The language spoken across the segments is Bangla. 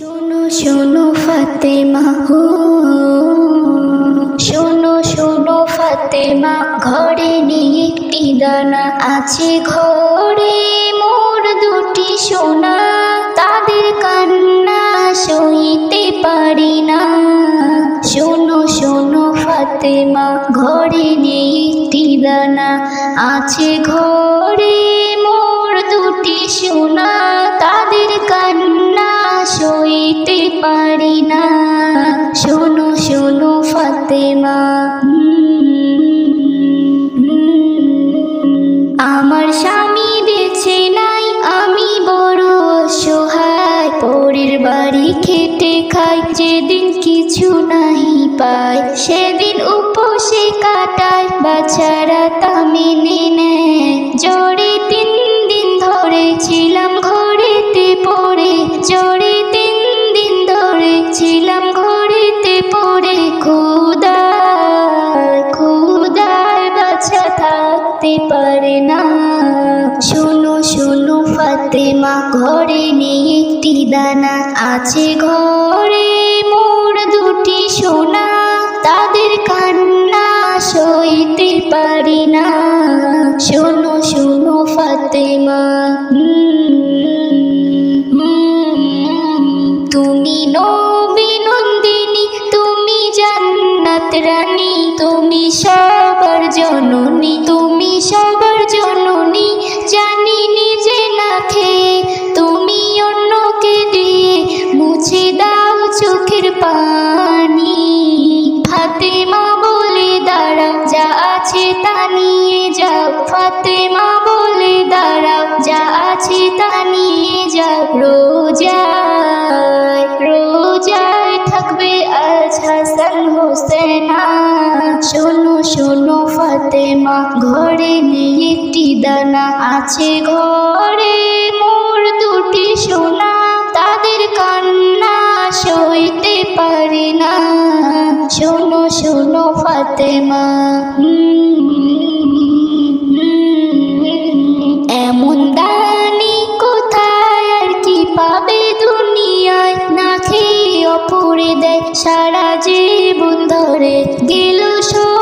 শোনো শোনো ফাতেমা হো শোনো শোনো ফাতেমা, ঘরে নেই একটি দানা আছে ঘরে। মোর দুটি সোনা, তাদের কান্না সইতে পারি না। শোনো শোনো ফাতেমা, ঘরে নেই একটি দানা আছে ঘরে পারি না। শোনো শোনো, ফাতেমা। আমার স্বামী বেছে নাই, আমি বড় অসহায়। পরের বাড়ি খেটে খাই, যেদিন কিছু নাহি পাই। সেদিন উপসে কাটায় বাছারা তা মেনে একটি দানা আছে ঘরে মোর দুটি সোনা তাদের কান্না সইতে পারি না। শোনো নিয়ে যাও। ফাতেমা বলে, দাঁড়াও, যা আছে তা নিয়ে যাও। রোজায় রোজায় থাকবে আজ হাসান হোসেনা। শোনো শোনো, ফাতেমা, ঘরে নেই একটি দানা। আছে ঘরে মোর দুটি সোনা। তাদের কান্না সইতে পারে না। শোনো শোনো, ফাতেমা সারা জীবন ধরে গেল সবর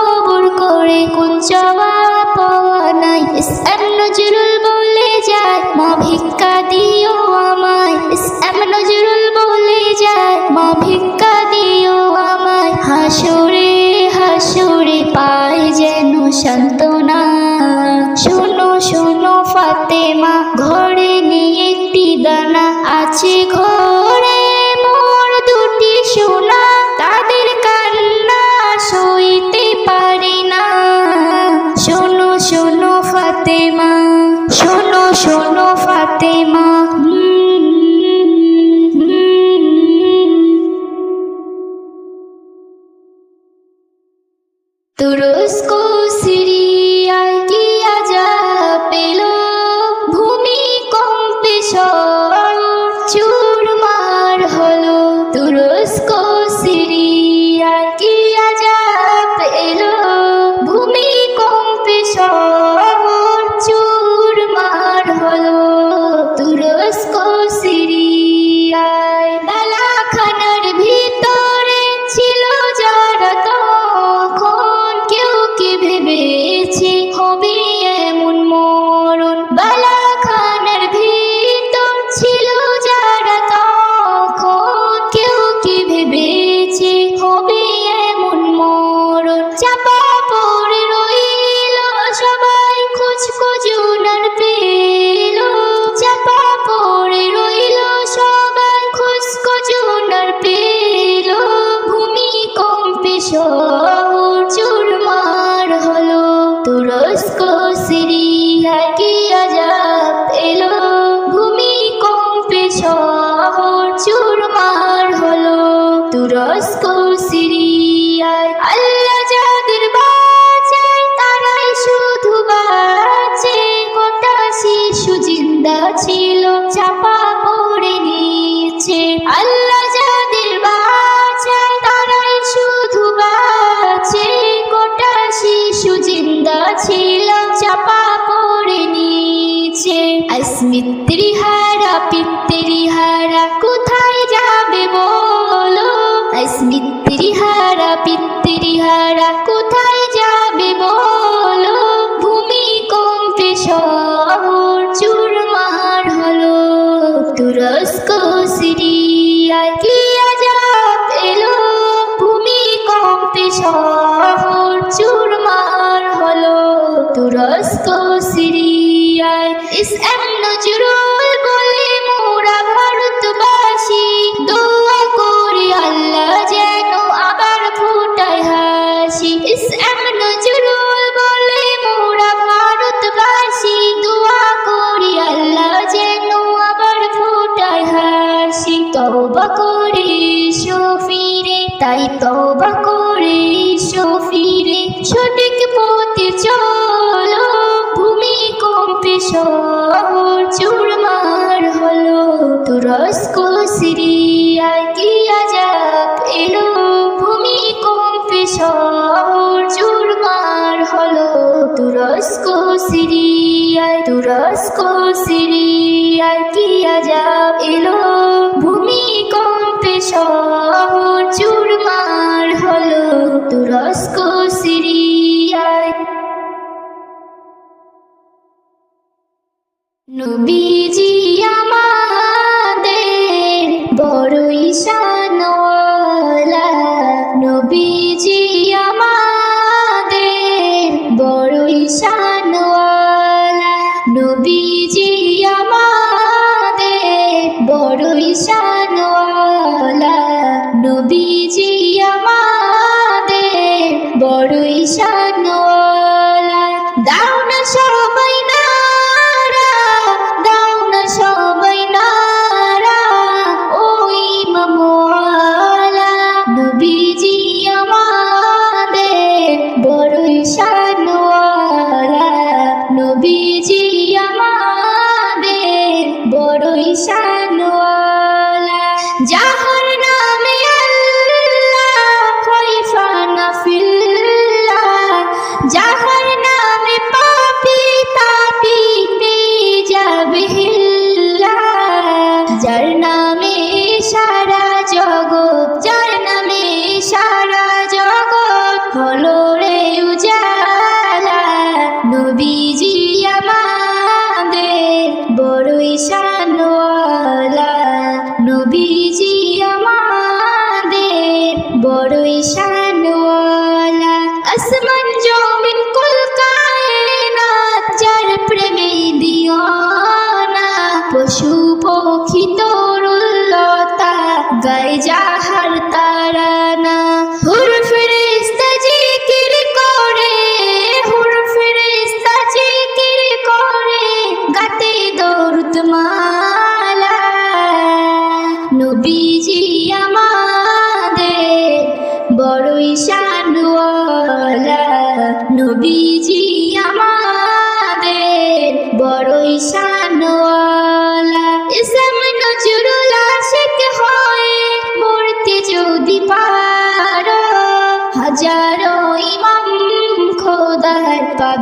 ছিল চাপা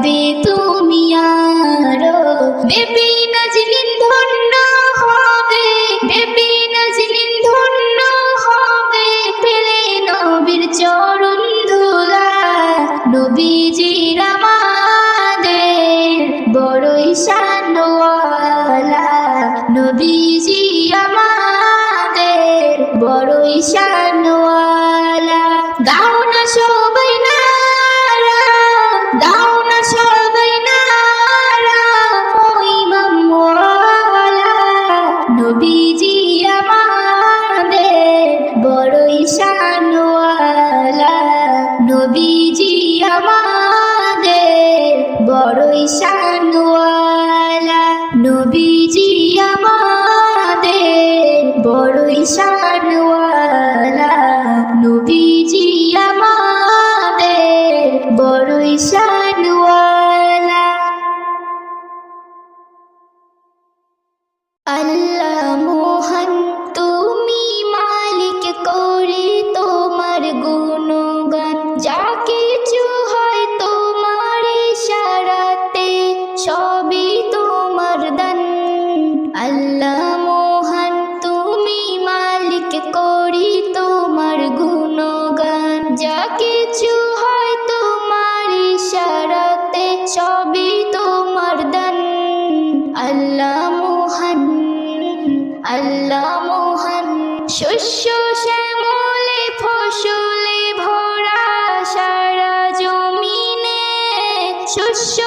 যাবে তুমি আরও। বেবি ওই নবীজি আমাদের বড়ই শান শস্য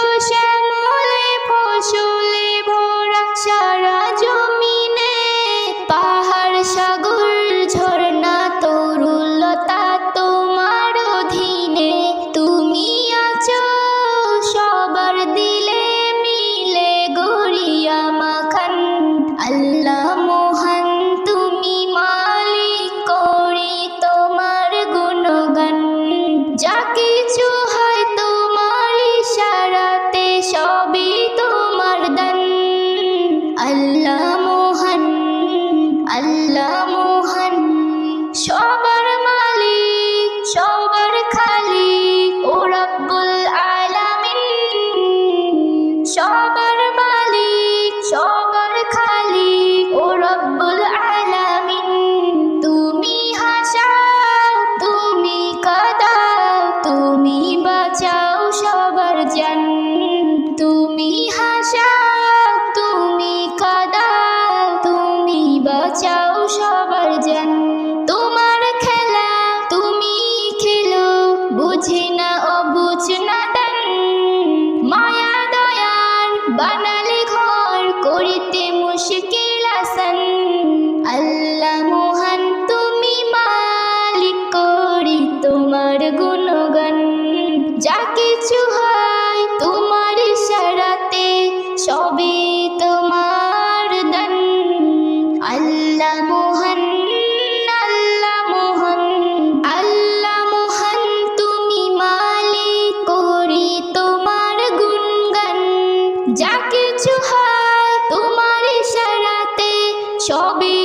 সবই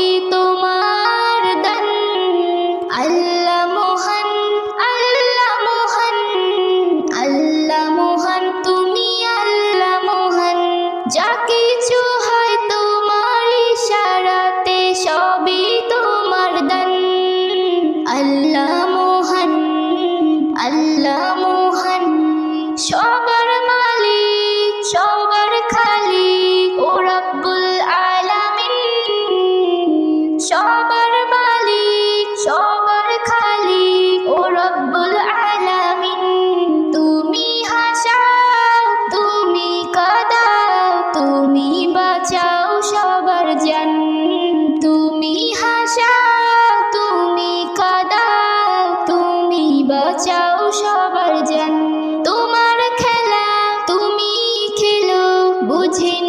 Quarantine.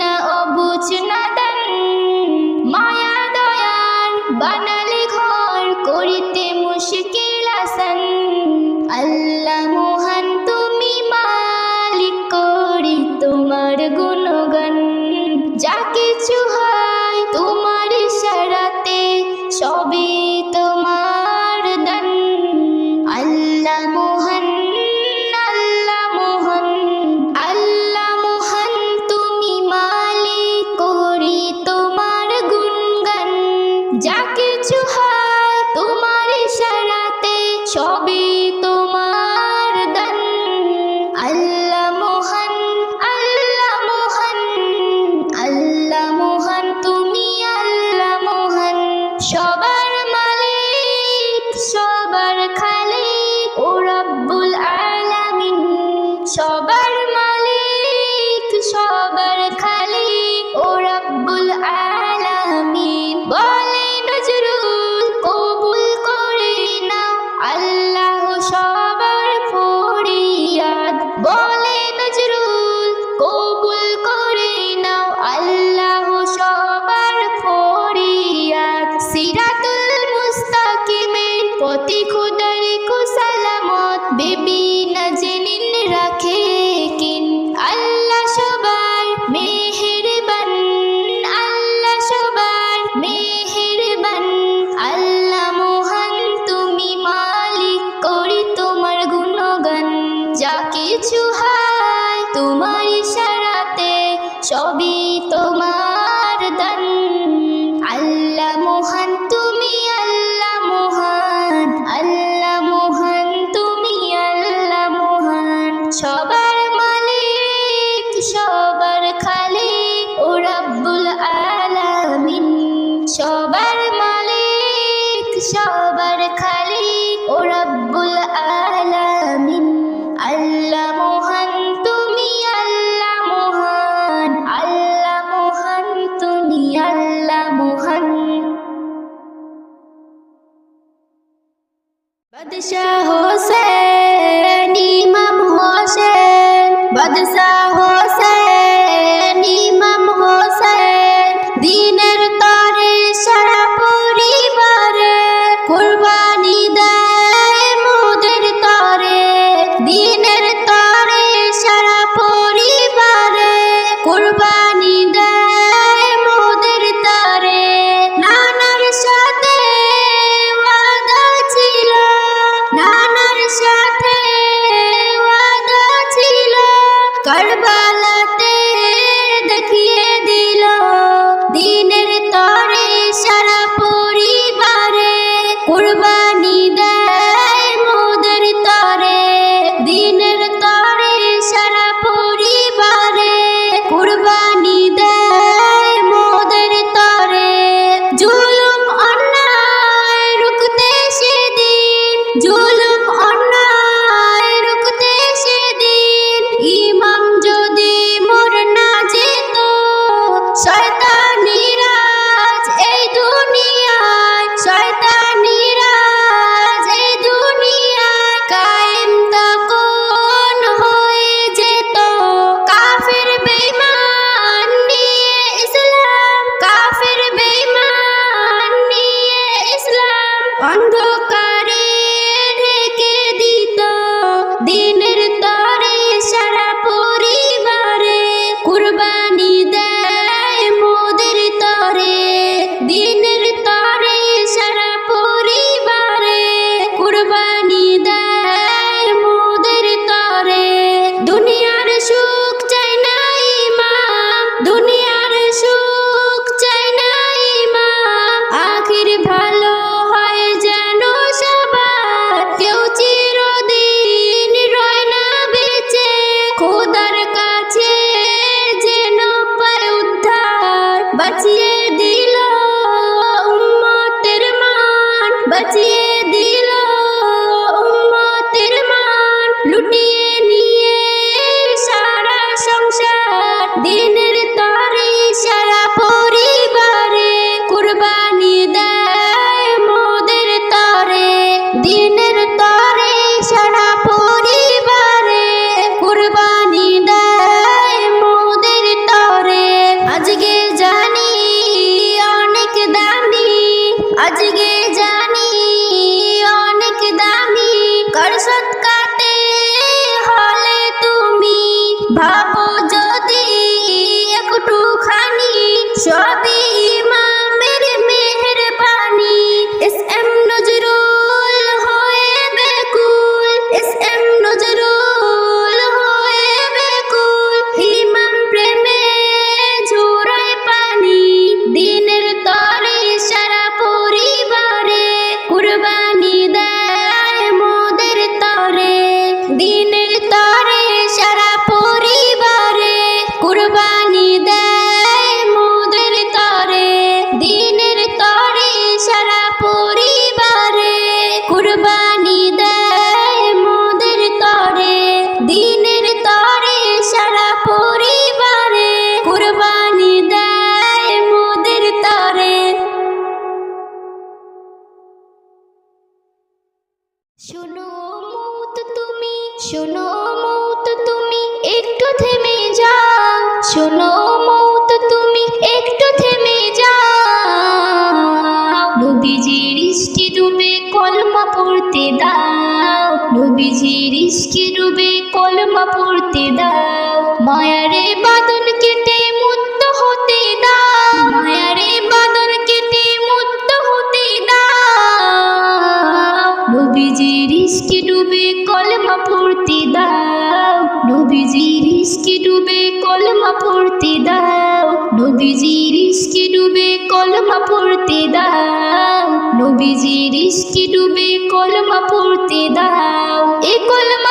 পড়তে দাও। নবীজির ইস্কি ডুবে কলমা পড়তে দাও। এ কলম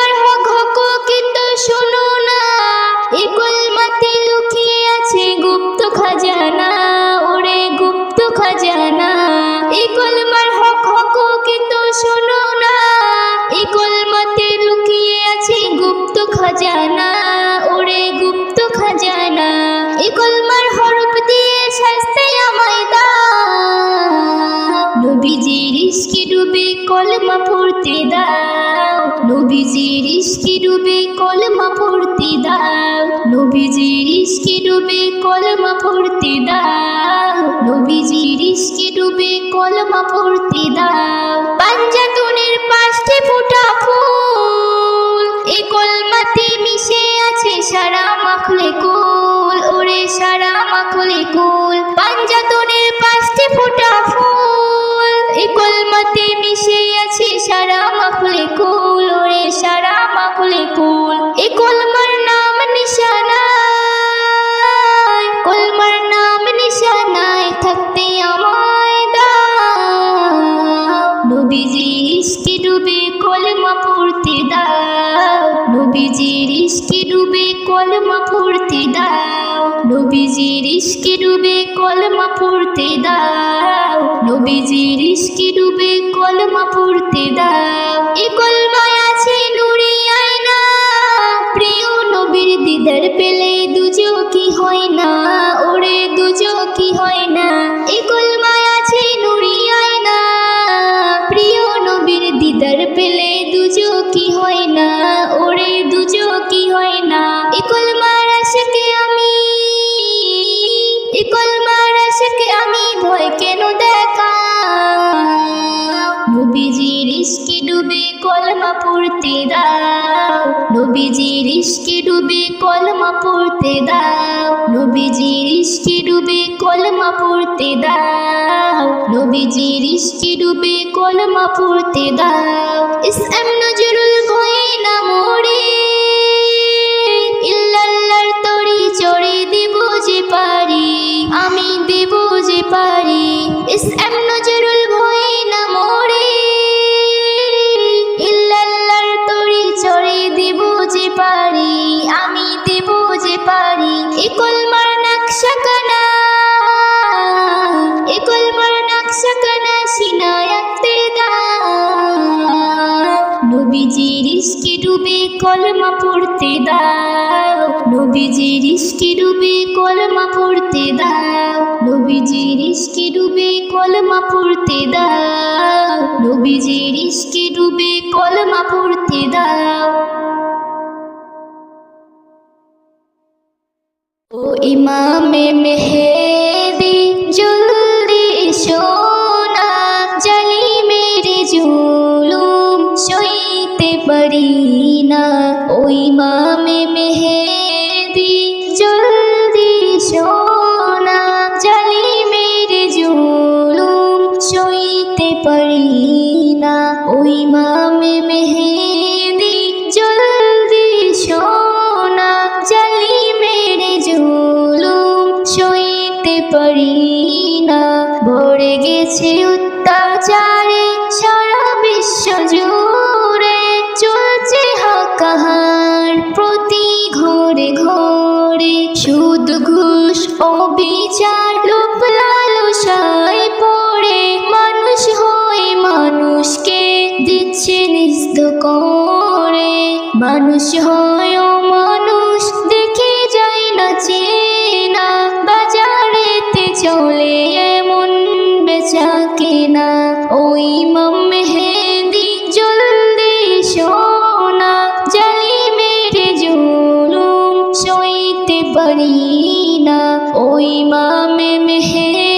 কি ডুবে কলমা পড়তে দাও। নবীজির কি ডুবে কলমা পড়তে দাও। পাঞ্জাতনের পাঁচটি ফুটা ফুল ইস্কি ডুবে কলমা পড়তে দাও। নবীজির ইস্কি ডুবে কলমা পড়তে দাও। এ কল ইশকে ডুবে কলমা পড়তে দাও। নবীজি ইশকে ডুবে কলমা পড়তে দাও। নবীজি ইশকে ডুবে কলমা পড়তে দাও। ইস এম নজরুল গোয়ে না মোড়ে ইল্লাল্লার তরি চড়ে দেব যে পারি। আমি দেব যে পারি। ইস এম নজরুল রূপে কলমা পড়তে দাও। নবীজি ইশকি রূপে কলমা পড়তে দাও। নবীজি ইশকি রূপে কলমা পড়তে দাও। নবীজি ইশকি রূপে কলমা পড়তে দাও। ও ইমামে মেহে পড়লি না ওই মা মদিনা ওই মামে মেহে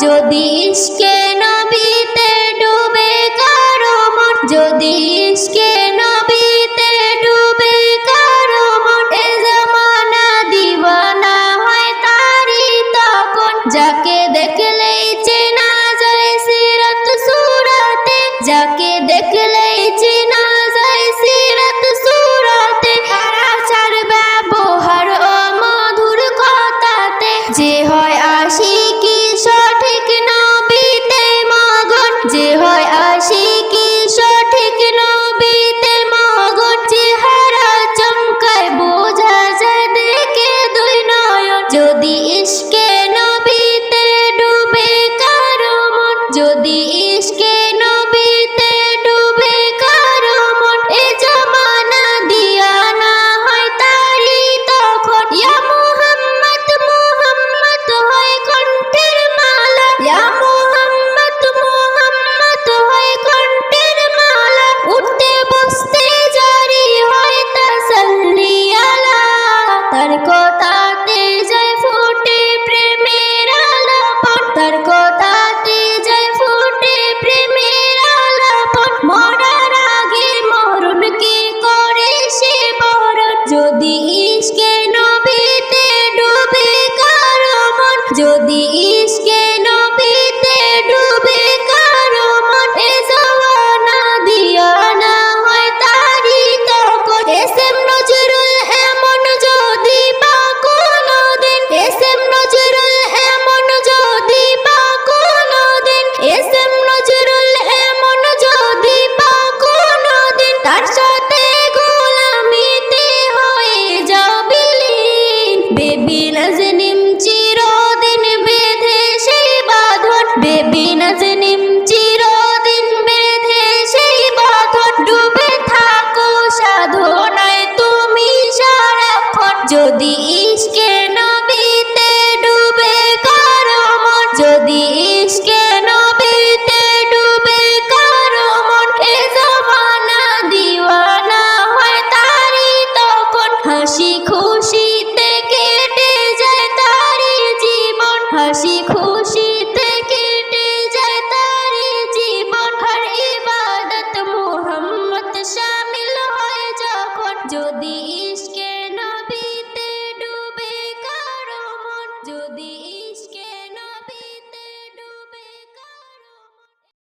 যদি ইশকে